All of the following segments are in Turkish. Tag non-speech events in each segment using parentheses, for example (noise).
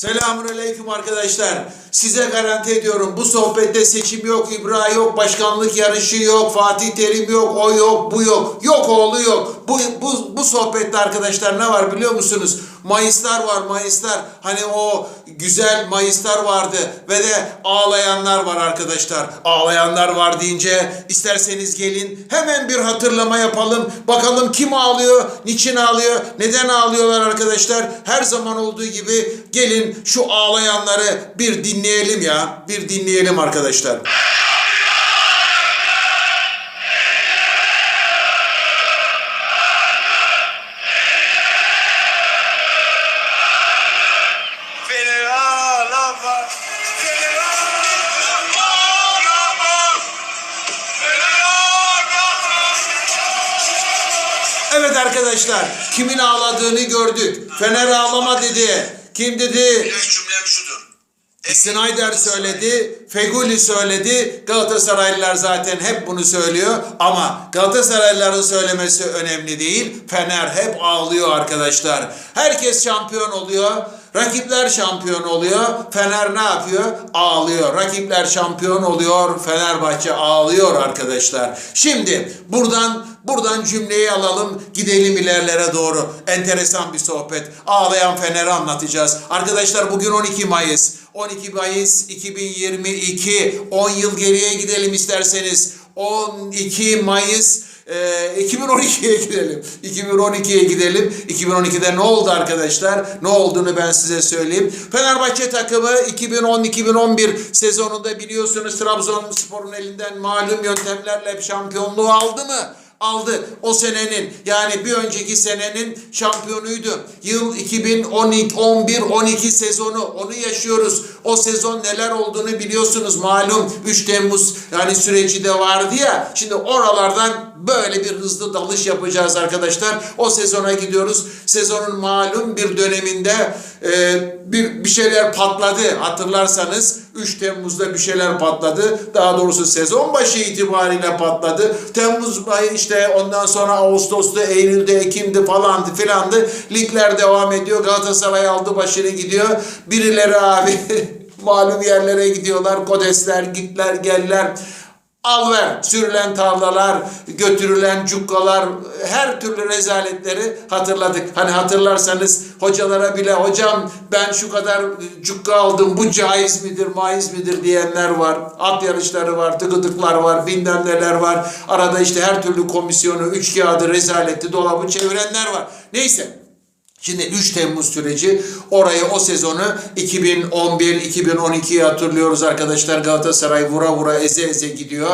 Selamünaleyküm arkadaşlar. Size garanti ediyorum bu sohbette seçim yok, ibra yok, başkanlık yarışı yok, Fatih Terim yok, o yok, bu yok. Yok oğlu yok. Bu, bu, bu sohbette arkadaşlar ne var biliyor musunuz? Mayıslar var, Mayıslar. Hani o güzel Mayıslar vardı ve de ağlayanlar var arkadaşlar. Ağlayanlar var deyince isterseniz gelin hemen bir hatırlama yapalım. Bakalım kim ağlıyor, niçin ağlıyor, neden ağlıyorlar arkadaşlar. Her zaman olduğu gibi gelin şu ağlayanları bir dinleyelim ya. Bir dinleyelim arkadaşlar. Evet arkadaşlar kimin ağladığını gördük. Fener ağlama dedi. Kim dedi? İlaç cümlem şudur. Snyder söyledi, Feguli söyledi. Galatasaraylılar zaten hep bunu söylüyor ama Galatasaraylıların söylemesi önemli değil. Fener hep ağlıyor arkadaşlar. Herkes şampiyon oluyor. Rakipler şampiyon oluyor. Fener ne yapıyor? Ağlıyor. Rakipler şampiyon oluyor. Fenerbahçe ağlıyor arkadaşlar. Şimdi buradan buradan cümleyi alalım. Gidelim ilerlere doğru. Enteresan bir sohbet. Ağlayan Fener'i anlatacağız. Arkadaşlar bugün 12 Mayıs. 12 Mayıs 2022. 10 yıl geriye gidelim isterseniz. 12 Mayıs e, 2012'ye gidelim. 2012'ye gidelim. 2012'de ne oldu arkadaşlar? Ne olduğunu ben size söyleyeyim. Fenerbahçe takımı 2010-2011 sezonunda biliyorsunuz Trabzonspor'un elinden malum yöntemlerle şampiyonluğu aldı mı? aldı. O senenin yani bir önceki senenin şampiyonuydu. Yıl 2011-12 sezonu onu yaşıyoruz. O sezon neler olduğunu biliyorsunuz. Malum 3 Temmuz yani süreci de vardı ya. Şimdi oralardan böyle bir hızlı dalış yapacağız arkadaşlar. O sezona gidiyoruz. Sezonun malum bir döneminde e, bir, bir şeyler patladı. Hatırlarsanız 3 Temmuz'da bir şeyler patladı. Daha doğrusu sezon başı itibariyle patladı. Temmuz ayı işte ondan sonra Ağustos'ta, Eylül'de, Ekim'de falandı filandı. Ligler devam ediyor. Galatasaray aldı başını gidiyor. Birileri abi (laughs) malum yerlere gidiyorlar. Kodesler, gitler, geller. Al ver, sürülen tarlalar, götürülen cukkalar, her türlü rezaletleri hatırladık. Hani hatırlarsanız hocalara bile hocam ben şu kadar cukka aldım bu caiz midir, maiz midir diyenler var. At yarışları var, tıkıtıklar var, bilmem neler var. Arada işte her türlü komisyonu, üç kağıdı, rezaleti, dolabı çevirenler var. Neyse. Şimdi 3 Temmuz süreci orayı o sezonu 2011-2012'yi hatırlıyoruz arkadaşlar. Galatasaray vura vura eze eze gidiyor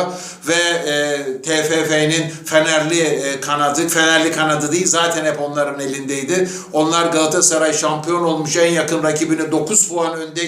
ve e, TFF'nin Fenerli e, kanadı, Fenerli kanadı değil zaten hep onların elindeydi. Onlar Galatasaray şampiyon olmuş en yakın rakibini 9 puan önde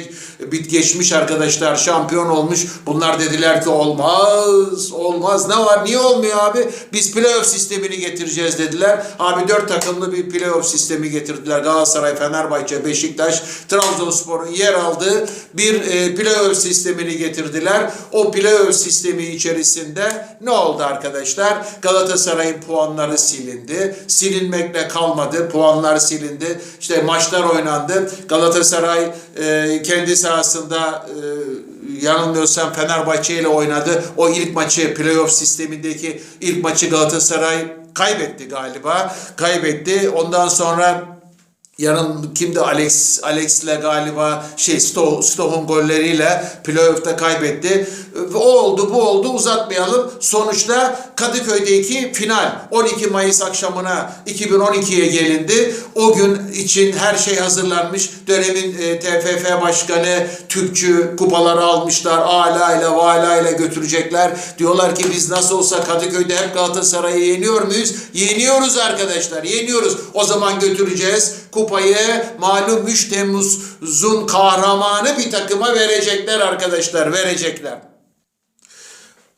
bit geçmiş arkadaşlar şampiyon olmuş. Bunlar dediler ki olmaz olmaz ne var niye olmuyor abi biz playoff sistemini getireceğiz dediler. Abi 4 takımlı bir playoff sistemi getirdiler. Galatasaray, Fenerbahçe, Beşiktaş, Trabzonspor'un yer aldığı bir e, playoff sistemini getirdiler. O playoff sistemi içerisinde ne oldu arkadaşlar? Galatasaray'ın puanları silindi. Silinmekle kalmadı. Puanlar silindi. İşte maçlar oynandı. Galatasaray e, kendi sahasında e, yanılmıyorsam Fenerbahçe ile oynadı. O ilk maçı playoff sistemindeki ilk maçı Galatasaray kaybetti galiba. Kaybetti. Ondan sonra Yanım kimdi Alex Alex'le galiba şey Sto, Stoh'un golleriyle playoff'ta kaybetti. O oldu bu oldu uzatmayalım. Sonuçta Kadıköy'deki final 12 Mayıs akşamına 2012'ye gelindi. O gün için her şey hazırlanmış. Dönemin e, TFF başkanı Tüpçü kupaları almışlar. Ala ile vala ile götürecekler. Diyorlar ki biz nasıl olsa Kadıköy'de hep Galatasaray'ı yeniyor muyuz? Yeniyoruz arkadaşlar. Yeniyoruz. O zaman götüreceğiz kupayı malum 3 Temmuz'un kahramanı bir takıma verecekler arkadaşlar verecekler.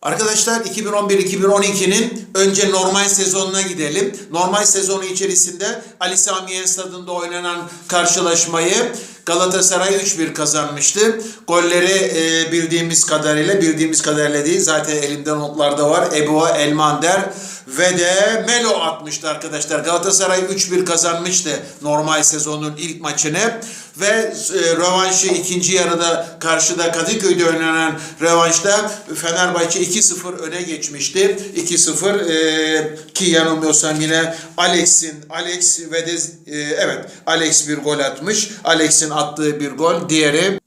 Arkadaşlar 2011-2012'nin önce normal sezonuna gidelim. Normal sezonu içerisinde Ali Sami stadında oynanan karşılaşmayı Galatasaray 3-1 kazanmıştı. Golleri e, bildiğimiz kadarıyla, bildiğimiz kadarıyla değil zaten elimde notlarda var. Ebu Elmander ve de Melo atmıştı arkadaşlar. Galatasaray 3-1 kazanmıştı normal sezonun ilk maçını ve e, rövanşı ikinci yarıda karşıda Kadıköy'de oynanan rövanşta Fenerbahçe 2-0 öne geçmişti. 2-0 e, ki yanılmıyorsam yine Alex'in Alex ve de e, evet Alex bir gol atmış. Alex'in attığı bir gol. Diğeri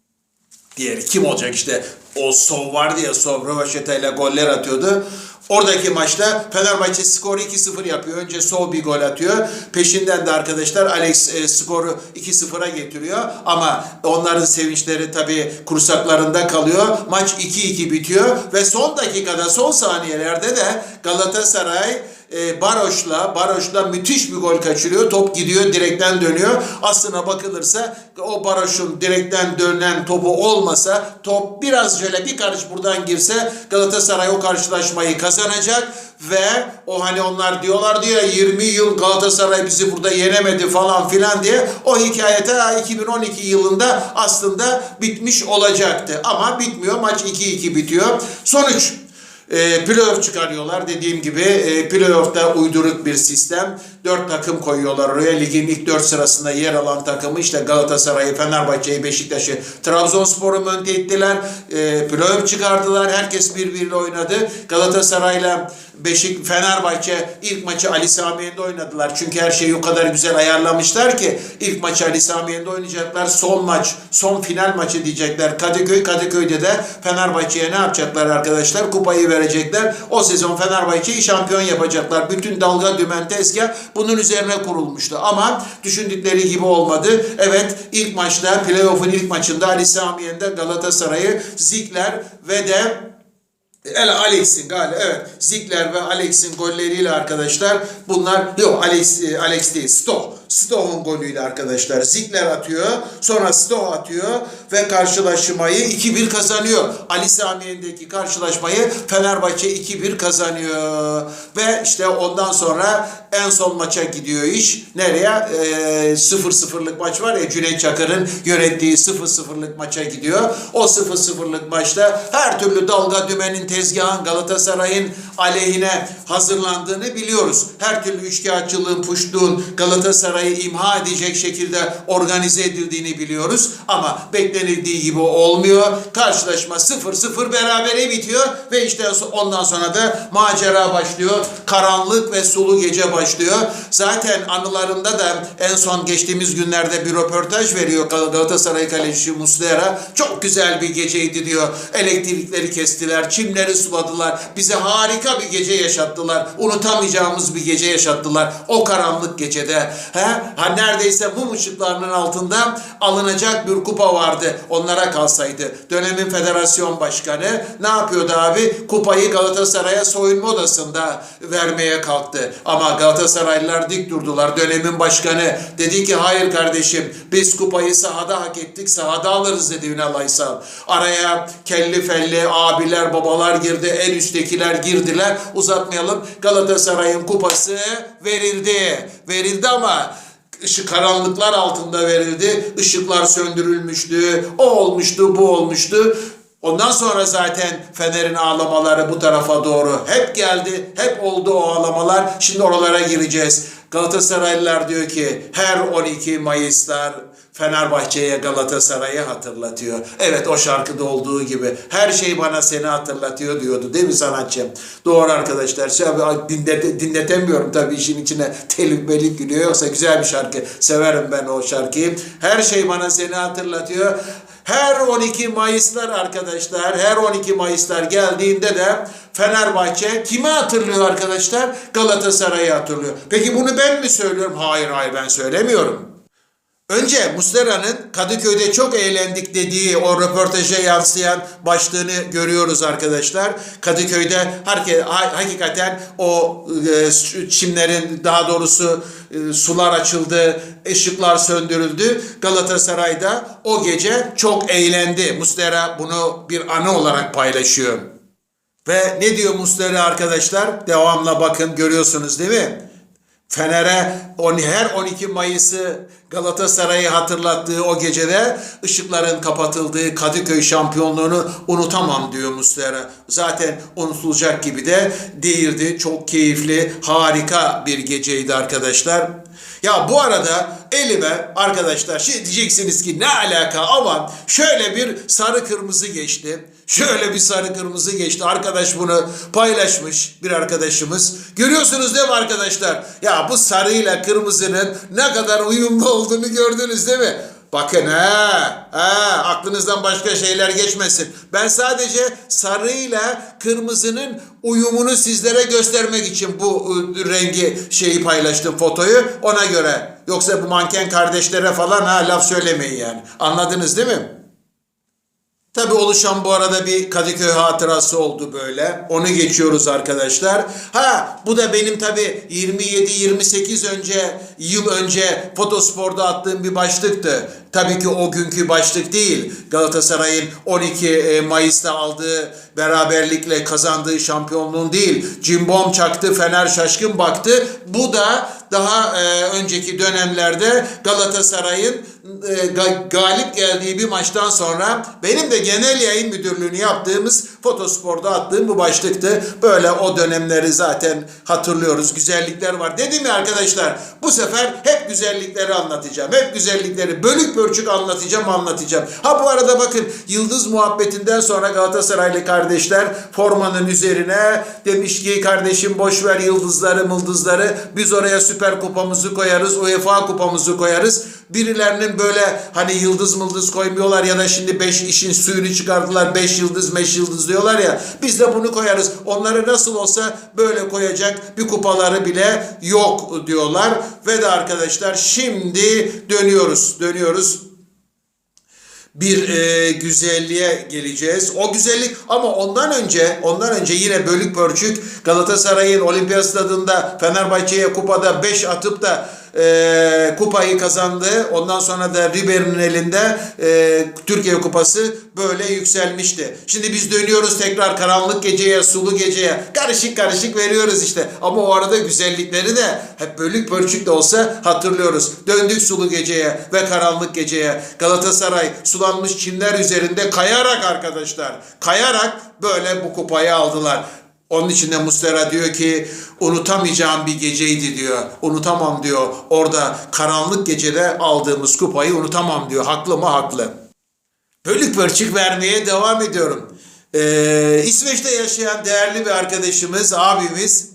Diğeri kim olacak işte o Sov vardı ya Sov Rövaşeta ile goller atıyordu. Oradaki maçta Fenerbahçe skoru 2-0 yapıyor. Önce Sov bir gol atıyor. Peşinden de arkadaşlar Alex e, skoru 2-0'a getiriyor. Ama onların sevinçleri tabii kursaklarında kalıyor. Maç 2-2 bitiyor ve son dakikada son saniyelerde de Galatasaray e, Baroş'la Baroş'la müthiş bir gol kaçırıyor. Top gidiyor, direkten dönüyor. Aslına bakılırsa o Baroş'un direkten dönen topu olmasa top biraz şöyle bir karış buradan girse Galatasaray o karşılaşmayı kazanacak ve o hani onlar diyorlar diyor ya 20 yıl Galatasaray bizi burada yenemedi falan filan diye o hikaye ta 2012 yılında aslında bitmiş olacaktı. Ama bitmiyor. Maç 2-2 bitiyor. Sonuç e, playoff çıkarıyorlar. Dediğim gibi e, playoff'ta uyduruk bir sistem. Dört takım koyuyorlar oraya. Ligin ilk dört sırasında yer alan takımı işte Galatasaray'ı, Fenerbahçe'yi, Beşiktaş'ı, Trabzonspor'u monte ettiler. E, playoff çıkardılar. Herkes birbiriyle oynadı. Galatasaray'la Beşik, Fenerbahçe ilk maçı Ali Samiyen'de oynadılar. Çünkü her şeyi o kadar güzel ayarlamışlar ki ilk maçı Ali Samiyen'de oynayacaklar. Son maç, son final maçı diyecekler. Kadıköy, Kadıköy'de de Fenerbahçe'ye ne yapacaklar arkadaşlar? Kupayı verecekler. O sezon Fenerbahçe'yi şampiyon yapacaklar. Bütün dalga dümen tezgah bunun üzerine kurulmuştu. Ama düşündükleri gibi olmadı. Evet ilk maçta playoff'un ilk maçında Ali Samiyen'de Galatasaray'ı Zikler ve de El Alex'in galiba evet Ziegler ve Alex'in golleriyle arkadaşlar bunlar yok Alex e, Alex değil Sto Sto'nun golüyle arkadaşlar Ziegler atıyor sonra Sto atıyor ve karşılaşmayı 2-1 kazanıyor. Ali Samiyen'deki karşılaşmayı Fenerbahçe 2-1 kazanıyor ve işte ondan sonra en son maça gidiyor iş. Nereye? Ee, 0-0'lık maç var ya Cüneyt Çakır'ın yönettiği 0-0'lık maça gidiyor. O 0-0'lık maçta her türlü dalga dümenin tezgahın Galatasaray'ın aleyhine hazırlandığını biliyoruz. Her türlü üçkağıtçılığın, puştuğun Galatasaray'ı imha edecek şekilde organize edildiğini biliyoruz. Ama beklenildiği gibi olmuyor. Karşılaşma 0-0 berabere bitiyor ve işte ondan sonra da macera başlıyor. Karanlık ve sulu gece başlıyor. Zaten anılarında da en son geçtiğimiz günlerde bir röportaj veriyor Galatasaray kalecisi Muslera. Çok güzel bir geceydi diyor. Elektrikleri kestiler, çimleri suladılar. Bize harika bir gece yaşattılar. Unutamayacağımız bir gece yaşattılar. O karanlık gecede. He? Ha neredeyse mum ışıklarının altında alınacak bir kupa vardı. Onlara kalsaydı. Dönemin federasyon başkanı ne yapıyordu abi? Kupayı Galatasaray'a soyunma odasında vermeye kalktı. Ama Galatasaraylılar dik durdular. Dönemin başkanı dedi ki hayır kardeşim biz kupayı sahada hak ettik. Sahada alırız dedi Ünal Aysal. Araya kelli felli abiler babalar girdi. En üsttekiler girdiler. Uzatmayalım. Galatasaray'ın kupası verildi. Verildi ama ışık karanlıklar altında verildi. Işıklar söndürülmüştü. O olmuştu, bu olmuştu. Ondan sonra zaten Fener'in ağlamaları bu tarafa doğru hep geldi. Hep oldu o ağlamalar. Şimdi oralara gireceğiz. Galatasaraylılar diyor ki her 12 Mayıs'lar Fenerbahçe'ye Galatasaray'ı hatırlatıyor. Evet o şarkıda olduğu gibi her şey bana seni hatırlatıyor diyordu değil mi sanatçı? Doğru arkadaşlar. Şöyle dinlete, dinletemiyorum tabii işin içine (laughs) telif melik gülüyor. Yoksa güzel bir şarkı. Severim ben o şarkıyı. Her şey bana seni hatırlatıyor. Her 12 Mayıslar arkadaşlar, her 12 Mayıslar geldiğinde de Fenerbahçe kimi hatırlıyor arkadaşlar? Galatasaray'ı hatırlıyor. Peki bunu ben mi söylüyorum? Hayır hayır ben söylemiyorum. Önce Muslera'nın Kadıköy'de çok eğlendik dediği o röportaja yansıyan başlığını görüyoruz arkadaşlar. Kadıköy'de hakikaten o e, çimlerin daha doğrusu e, sular açıldı, ışıklar söndürüldü. Galatasaray'da o gece çok eğlendi. Muslera bunu bir anı olarak paylaşıyor. Ve ne diyor Muslera arkadaşlar? Devamla bakın görüyorsunuz değil mi? Fener'e on, her 12 Mayıs'ı Galatasaray'ı hatırlattığı o gecede ışıkların kapatıldığı Kadıköy şampiyonluğunu unutamam diyor Muslera. Zaten unutulacak gibi de değildi. Çok keyifli, harika bir geceydi arkadaşlar. Ya bu arada elime arkadaşlar şimdi diyeceksiniz ki ne alaka aman şöyle bir sarı kırmızı geçti. Şöyle bir sarı kırmızı geçti. Arkadaş bunu paylaşmış bir arkadaşımız. Görüyorsunuz değil mi arkadaşlar? Ya bu sarıyla kırmızının ne kadar uyumlu olduğunu gördünüz değil mi? Bakın ha, ha aklınızdan başka şeyler geçmesin. Ben sadece sarıyla kırmızının uyumunu sizlere göstermek için bu ıı, rengi şeyi paylaştım fotoyu ona göre. Yoksa bu manken kardeşlere falan ha laf söylemeyin yani. Anladınız değil mi? Tabii oluşan bu arada bir Kadıköy hatırası oldu böyle. Onu geçiyoruz arkadaşlar. Ha bu da benim tabii 27-28 önce yıl önce Fotospor'da attığım bir başlıktı. Tabii ki o günkü başlık değil. Galatasaray'ın 12 Mayıs'ta aldığı beraberlikle kazandığı şampiyonluğun değil. Cimbom çaktı, Fener şaşkın baktı. Bu da daha e, önceki dönemlerde Galatasaray'ın e, ga- galip geldiği bir maçtan sonra benim de genel yayın müdürlüğünü yaptığımız Fotospor'da attığım bu başlıktı. Böyle o dönemleri zaten hatırlıyoruz. Güzellikler var. Dedim ya arkadaşlar bu sefer hep güzellikleri anlatacağım. Hep güzellikleri bölük pörçük anlatacağım anlatacağım. Ha bu arada bakın Yıldız muhabbetinden sonra Galatasaraylı kardeşler formanın üzerine demiş ki kardeşim boş ver yıldızları mıldızları biz oraya süper kupamızı koyarız UEFA kupamızı koyarız. Birilerinin böyle hani yıldız mıldız koymuyorlar ya da şimdi 5 işin suyunu çıkardılar 5 yıldız 5 yıldız diyorlar ya biz de bunu koyarız. Onları nasıl olsa böyle koyacak bir kupaları bile yok diyorlar. Ve de arkadaşlar şimdi dönüyoruz dönüyoruz bir e, güzelliğe geleceğiz. O güzellik ama ondan önce ondan önce yine bölük pörçük Galatasaray'ın Olimpiyat Stadında Fenerbahçe'ye kupada 5 atıp da e, kupayı kazandı. Ondan sonra da Ribery'nin elinde e, Türkiye Kupası böyle yükselmişti. Şimdi biz dönüyoruz tekrar karanlık geceye, sulu geceye. Karışık karışık veriyoruz işte. Ama o arada güzellikleri de hep bölük pörçük de olsa hatırlıyoruz. Döndük sulu geceye ve karanlık geceye. Galatasaray sulanmış çimler üzerinde kayarak arkadaşlar. Kayarak böyle bu kupayı aldılar. Onun için de Muslera diyor ki unutamayacağım bir geceydi diyor. Unutamam diyor. Orada karanlık gecede aldığımız kupayı unutamam diyor. Haklı mı? Haklı. Bölük pörçük vermeye devam ediyorum. Ee, İsveç'te yaşayan değerli bir arkadaşımız, abimiz,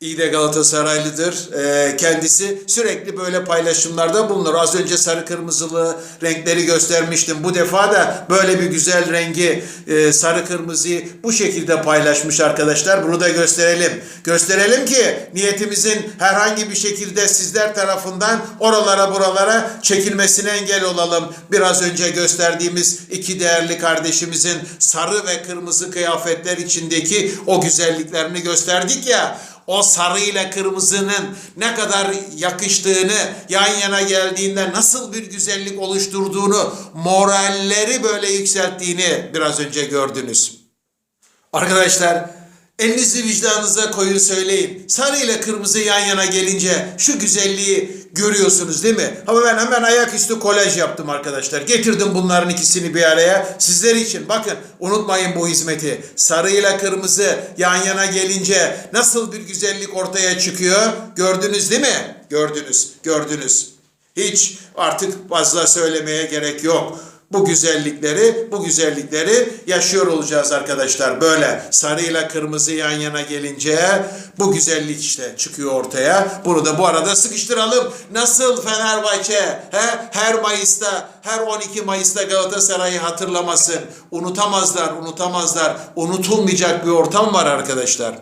iyi de Galatasaraylıdır. Ee, kendisi sürekli böyle paylaşımlarda bulunur. Az önce sarı kırmızılı renkleri göstermiştim. Bu defa da böyle bir güzel rengi e, sarı kırmızıyı bu şekilde paylaşmış arkadaşlar. Bunu da gösterelim. Gösterelim ki niyetimizin herhangi bir şekilde sizler tarafından oralara buralara çekilmesine engel olalım. Biraz önce gösterdiğimiz iki değerli kardeşimizin sarı ve kırmızı kıyafetler içindeki o güzelliklerini gösterdik ya o sarıyla kırmızının ne kadar yakıştığını, yan yana geldiğinde nasıl bir güzellik oluşturduğunu, moralleri böyle yükselttiğini biraz önce gördünüz. Arkadaşlar elinizi vicdanınıza koyun söyleyin. Sarı ile kırmızı yan yana gelince şu güzelliği görüyorsunuz değil mi? Ama ben hemen ayaküstü kolaj yaptım arkadaşlar. Getirdim bunların ikisini bir araya. Sizler için bakın unutmayın bu hizmeti. Sarı ile kırmızı yan yana gelince nasıl bir güzellik ortaya çıkıyor? Gördünüz değil mi? Gördünüz, gördünüz. Hiç artık fazla söylemeye gerek yok. Bu güzellikleri, bu güzellikleri yaşıyor olacağız arkadaşlar. Böyle sarıyla kırmızı yan yana gelince bu güzellik işte çıkıyor ortaya. Bunu da bu arada sıkıştıralım. Nasıl Fenerbahçe he? her Mayıs'ta, her 12 Mayıs'ta Galatasaray'ı hatırlamasın. Unutamazlar, unutamazlar. Unutulmayacak bir ortam var arkadaşlar.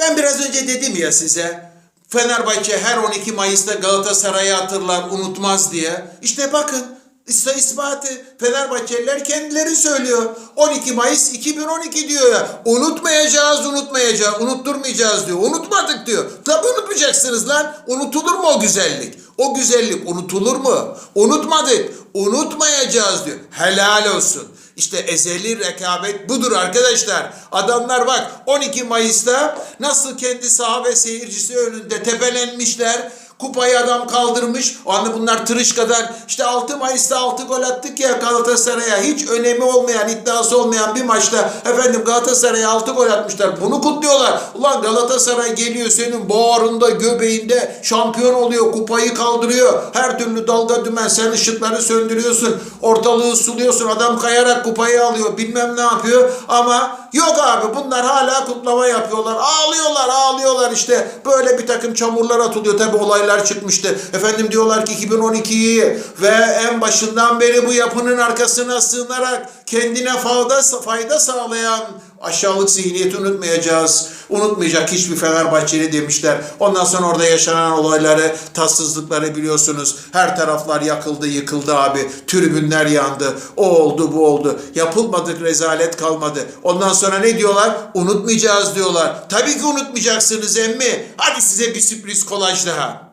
Ben biraz önce dedim ya size. Fenerbahçe her 12 Mayıs'ta Galatasaray'ı hatırlar, unutmaz diye. İşte bakın ispatı Fenerbahçeliler kendileri söylüyor. 12 Mayıs 2012 diyor ya. Unutmayacağız, unutmayacağız, unutturmayacağız diyor. Unutmadık diyor. Tabii unutmayacaksınız lan. Unutulur mu o güzellik? O güzellik unutulur mu? Unutmadık, unutmayacağız diyor. Helal olsun. İşte ezeli rekabet budur arkadaşlar. Adamlar bak 12 Mayıs'ta nasıl kendi saha ve seyircisi önünde tepelenmişler. Kupayı adam kaldırmış. O anda bunlar tırışkadan işte 6 Mayıs'ta 6 gol attık ya Galatasaray'a. Hiç önemi olmayan, iddiası olmayan bir maçta efendim Galatasaray'a 6 gol atmışlar. Bunu kutluyorlar. Ulan Galatasaray geliyor senin bağrında, göbeğinde şampiyon oluyor. Kupayı kaldırıyor. Her türlü dalga dümen sen ışıkları söndürüyorsun. Ortalığı suluyorsun. Adam kayarak kupayı alıyor. Bilmem ne yapıyor. Ama yok abi bunlar hala kutlama yapıyorlar. Ağlıyorlar, ağlıyorlar işte. Böyle bir takım çamurlar atılıyor. Tabi olaylar çıkmıştı. Efendim diyorlar ki 2012'yi ve en başından beri bu yapının arkasına sığınarak kendine fayda, fayda sağlayan aşağılık zihniyeti unutmayacağız. Unutmayacak hiçbir Fenerbahçeli demişler. Ondan sonra orada yaşanan olayları, tatsızlıkları biliyorsunuz. Her taraflar yakıldı, yıkıldı abi. Tribünler yandı. O oldu, bu oldu. Yapılmadık rezalet kalmadı. Ondan sonra ne diyorlar? Unutmayacağız diyorlar. Tabii ki unutmayacaksınız emmi. Hadi size bir sürpriz kolaj daha.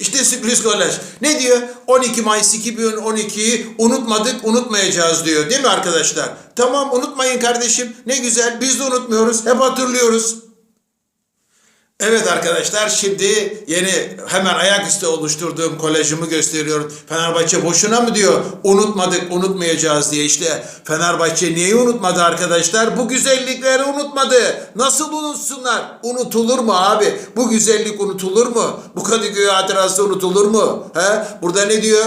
İşte sürpriz kolaj. Ne diyor? 12 Mayıs 2012'yi unutmadık, unutmayacağız diyor. Değil mi arkadaşlar? Tamam unutmayın kardeşim. Ne güzel. Biz de unutmuyoruz. Hep hatırlıyoruz. Evet arkadaşlar şimdi yeni hemen ayaküstü oluşturduğum kolajımı gösteriyorum. Fenerbahçe boşuna mı diyor unutmadık unutmayacağız diye işte Fenerbahçe niye unutmadı arkadaşlar? Bu güzellikleri unutmadı. Nasıl unutsunlar? Unutulur mu abi? Bu güzellik unutulur mu? Bu Kadıköy hatırası unutulur mu? He? Burada ne diyor?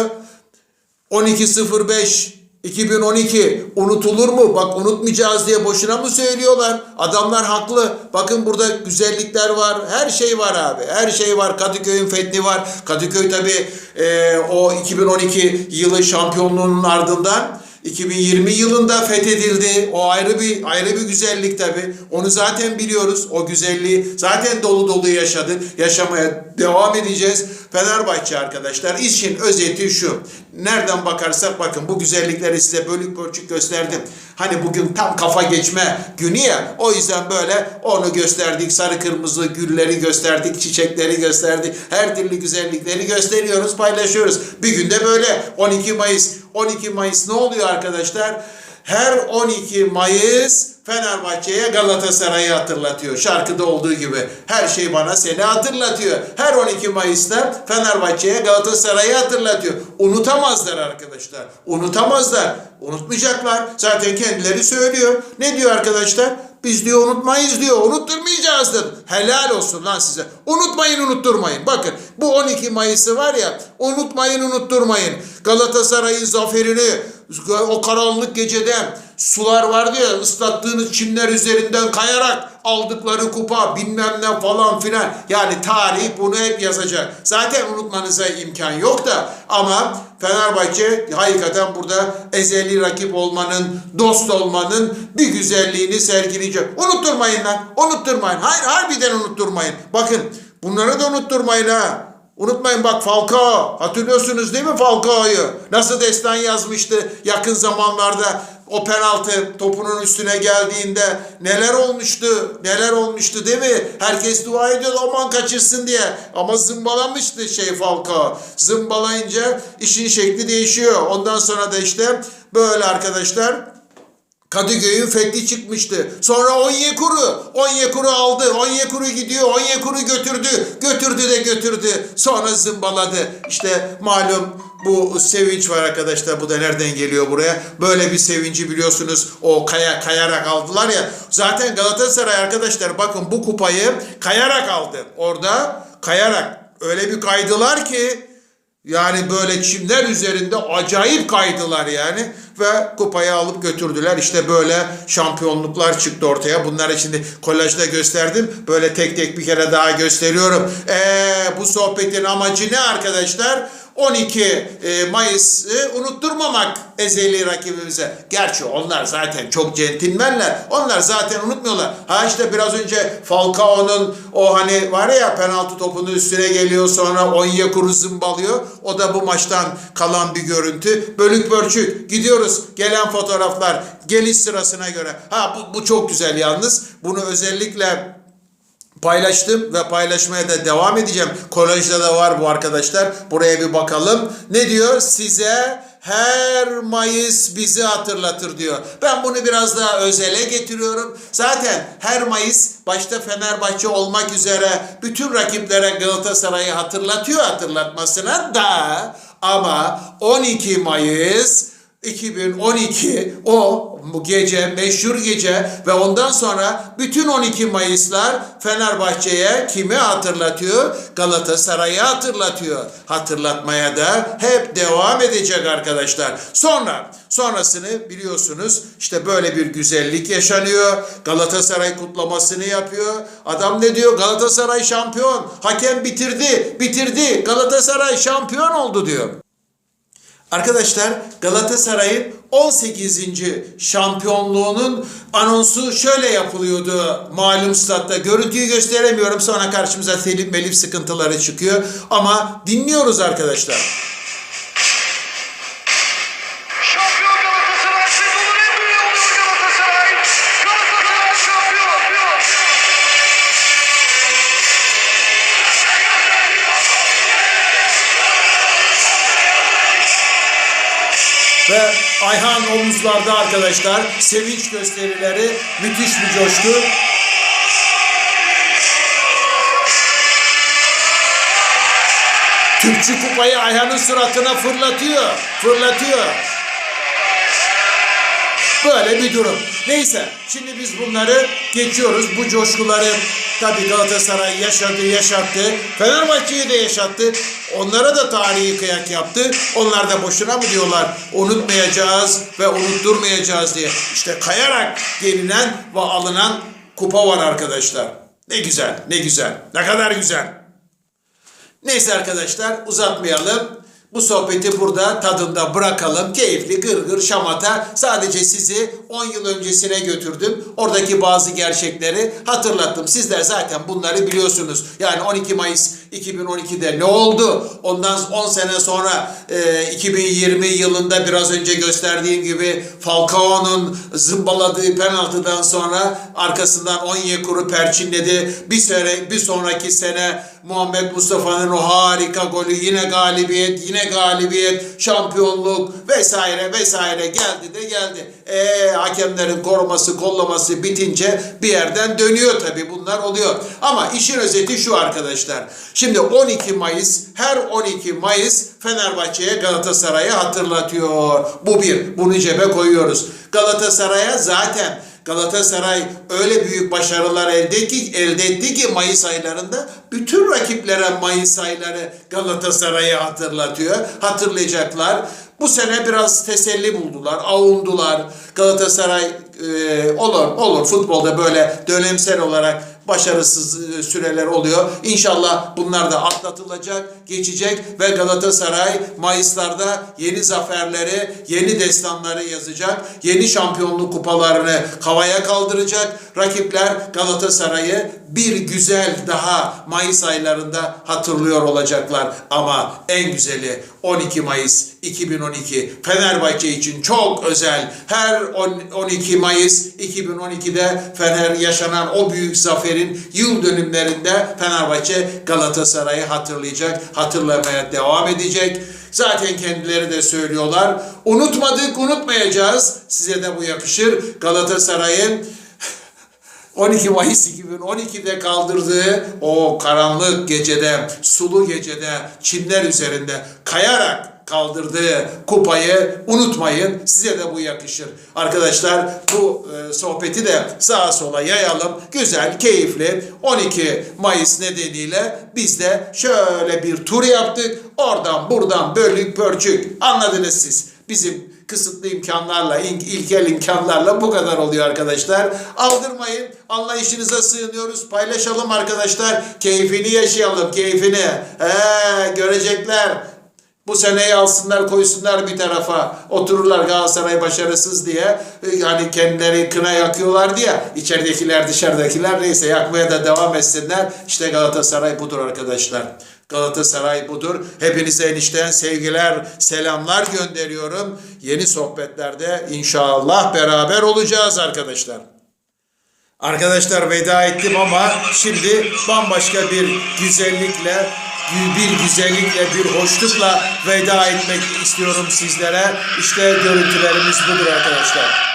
12.05 2012 unutulur mu? Bak unutmayacağız diye boşuna mı söylüyorlar? Adamlar haklı. Bakın burada güzellikler var. Her şey var abi. Her şey var. Kadıköy'ün fethi var. Kadıköy tabii e, o 2012 yılı şampiyonluğunun ardından 2020 yılında fethedildi. O ayrı bir ayrı bir güzellik tabii. Onu zaten biliyoruz. O güzelliği zaten dolu dolu yaşadık. Yaşamaya devam edeceğiz. Fenerbahçe arkadaşlar işin özeti şu. Nereden bakarsak bakın bu güzellikleri size bölük bölçük gösterdim. Hani bugün tam kafa geçme günü ya. O yüzden böyle onu gösterdik. Sarı kırmızı gülleri gösterdik. Çiçekleri gösterdik. Her türlü güzellikleri gösteriyoruz, paylaşıyoruz. Bir günde böyle 12 Mayıs 12 Mayıs ne oluyor arkadaşlar? Her 12 Mayıs Fenerbahçe'ye Galatasaray'ı hatırlatıyor. Şarkıda olduğu gibi. Her şey bana seni hatırlatıyor. Her 12 Mayıs'ta Fenerbahçe'ye Galatasaray'ı hatırlatıyor. Unutamazlar arkadaşlar. Unutamazlar. Unutmayacaklar. Zaten kendileri söylüyor. Ne diyor arkadaşlar? Biz diyor unutmayız diyor. Unutturmayacağız dedi. Helal olsun lan size. Unutmayın unutturmayın. Bakın bu 12 Mayıs'ı var ya unutmayın unutturmayın. Galatasaray'ın zaferini o karanlık gecede sular vardı ya ıslattığınız çimler üzerinden kayarak aldıkları kupa bilmem ne falan filan. Yani tarih bunu hep yazacak. Zaten unutmanıza imkan yok da ama Fenerbahçe hakikaten burada ezeli rakip olmanın, dost olmanın bir güzelliğini sergileyecek. Unutturmayın lan. Unutturmayın. Hayır harbiden unutturmayın. Bakın bunları da unutturmayın ha. Unutmayın bak Falcao. Hatırlıyorsunuz değil mi Falcao'yu? Nasıl destan yazmıştı yakın zamanlarda o penaltı topunun üstüne geldiğinde neler olmuştu? Neler olmuştu değil mi? Herkes dua ediyordu aman kaçırsın diye. Ama zımbalamıştı şey Falcao. Zımbalayınca işin şekli değişiyor. Ondan sonra da işte böyle arkadaşlar Kadıköy'ün fethi çıkmıştı. Sonra Onyekuru. Onyekuru aldı. Onyekuru gidiyor. Onyekuru götürdü. Götürdü de götürdü. Sonra zımbaladı. İşte malum bu sevinç var arkadaşlar. Bu da nereden geliyor buraya? Böyle bir sevinci biliyorsunuz. O kaya kayarak aldılar ya. Zaten Galatasaray arkadaşlar bakın bu kupayı kayarak aldı. Orada kayarak öyle bir kaydılar ki yani böyle çimler üzerinde acayip kaydılar yani ve kupayı alıp götürdüler. İşte böyle şampiyonluklar çıktı ortaya. Bunları şimdi kolajda gösterdim. Böyle tek tek bir kere daha gösteriyorum. Ee, bu sohbetin amacı ne arkadaşlar? 12 e, Mayıs'ı unutturmamak ezeli rakibimize. Gerçi onlar zaten çok centilmenler. Onlar zaten unutmuyorlar. Ha işte biraz önce Falcao'nun o hani var ya penaltı topunun üstüne geliyor sonra Onyekuru zımbalıyor. O da bu maçtan kalan bir görüntü. Bölük pörçük gidiyoruz. Gelen fotoğraflar geliş sırasına göre. Ha bu, bu çok güzel yalnız. Bunu özellikle paylaştım ve paylaşmaya da devam edeceğim. Kolajda da var bu arkadaşlar. Buraya bir bakalım. Ne diyor? Size her Mayıs bizi hatırlatır diyor. Ben bunu biraz daha özele getiriyorum. Zaten her Mayıs başta Fenerbahçe olmak üzere bütün rakiplere Galatasaray'ı hatırlatıyor hatırlatmasına da ama 12 Mayıs 2012 o bu gece meşhur gece ve ondan sonra bütün 12 Mayıslar Fenerbahçe'ye kimi hatırlatıyor? Galatasaray'ı hatırlatıyor. Hatırlatmaya da hep devam edecek arkadaşlar. Sonra sonrasını biliyorsunuz işte böyle bir güzellik yaşanıyor. Galatasaray kutlamasını yapıyor. Adam ne diyor? Galatasaray şampiyon. Hakem bitirdi. Bitirdi. Galatasaray şampiyon oldu diyor. Arkadaşlar Galatasaray'ın 18. şampiyonluğunun anonsu şöyle yapılıyordu malum statta. Görüntüyü gösteremiyorum sonra karşımıza telif melif sıkıntıları çıkıyor. Ama dinliyoruz arkadaşlar. Ayhan omuzlarda arkadaşlar sevinç gösterileri müthiş bir coşku. Türkçü kupayı Ayhan'ın suratına fırlatıyor. Fırlatıyor. Böyle bir durum. Neyse şimdi biz bunları geçiyoruz. Bu coşkuları tabii Galatasaray yaşadı, yaşattı. Fenerbahçe'yi de yaşattı. Onlara da tarihi kıyak yaptı. Onlar da boşuna mı diyorlar unutmayacağız ve unutturmayacağız diye. İşte kayarak gelinen ve alınan kupa var arkadaşlar. Ne güzel, ne güzel. Ne kadar güzel. Neyse arkadaşlar uzatmayalım. Bu sohbeti burada tadında bırakalım. Keyifli, gırgır, şamata. Sadece sizi 10 yıl öncesine götürdüm. Oradaki bazı gerçekleri hatırlattım. Sizler zaten bunları biliyorsunuz. Yani 12 Mayıs 2012'de ne oldu? Ondan 10 sene sonra e, 2020 yılında biraz önce gösterdiğim gibi Falcao'nun zımbaladığı penaltıdan sonra arkasından Onyekuru perçinledi. Bir sene bir sonraki sene Muhammed Mustafa'nın o harika golü yine galibiyet, yine galibiyet, şampiyonluk vesaire vesaire geldi de geldi. E hakemlerin koruması, kollaması bitince bir yerden dönüyor tabii bunlar oluyor. Ama işin özeti şu arkadaşlar. Şimdi 12 Mayıs, her 12 Mayıs Fenerbahçe'ye Galatasaray'ı hatırlatıyor. Bu bir. Bunu cebe koyuyoruz. Galatasaray'a zaten Galatasaray öyle büyük başarılar elde, ki, elde etti ki Mayıs aylarında bütün rakiplere Mayıs ayları Galatasaray'ı hatırlatıyor. Hatırlayacaklar. Bu sene biraz teselli buldular, avundular. Galatasaray e, olur, olur futbolda böyle dönemsel olarak başarısız e, süreler oluyor. İnşallah bunlar da atlatılacak, geçecek ve Galatasaray Mayıslarda yeni zaferleri, yeni destanları yazacak. Yeni şampiyonluk kupalarını havaya kaldıracak. Rakipler Galatasaray'ı bir güzel daha Mayıs aylarında hatırlıyor olacaklar. Ama en güzeli 12 Mayıs 2012 Fenerbahçe için çok özel. Her 12 Mayıs 2012'de Fener yaşanan o büyük zaferin yıl dönümlerinde Fenerbahçe Galatasaray'ı hatırlayacak, hatırlamaya devam edecek. Zaten kendileri de söylüyorlar. Unutmadık, unutmayacağız. Size de bu yakışır. Galatasaray'ın 12 Mayıs 2012'de kaldırdığı o karanlık gecede, sulu gecede, çimler üzerinde kayarak kaldırdığı kupayı unutmayın. Size de bu yakışır. Arkadaşlar bu e, sohbeti de sağa sola yayalım. Güzel, keyifli. 12 Mayıs nedeniyle biz de şöyle bir tur yaptık. Oradan buradan bölük pörçük. Anladınız siz. Bizim kısıtlı imkanlarla, ilkel imkanlarla bu kadar oluyor arkadaşlar. Aldırmayın. Anlayışınıza sığınıyoruz. Paylaşalım arkadaşlar. Keyfini yaşayalım, keyfini. He, görecekler. Bu seneyi alsınlar koysunlar bir tarafa. Otururlar Galatasaray başarısız diye. E, Hani kendileri kına yakıyorlar diye. içeridekiler dışarıdakiler neyse yakmaya da devam etsinler. İşte Galatasaray budur arkadaşlar. Galatasaray budur. Hepinize enişten sevgiler, selamlar gönderiyorum. Yeni sohbetlerde inşallah beraber olacağız arkadaşlar. Arkadaşlar veda ettim ama şimdi bambaşka bir güzellikle bir güzellikle, bir hoşlukla veda etmek istiyorum sizlere. İşte görüntülerimiz budur arkadaşlar.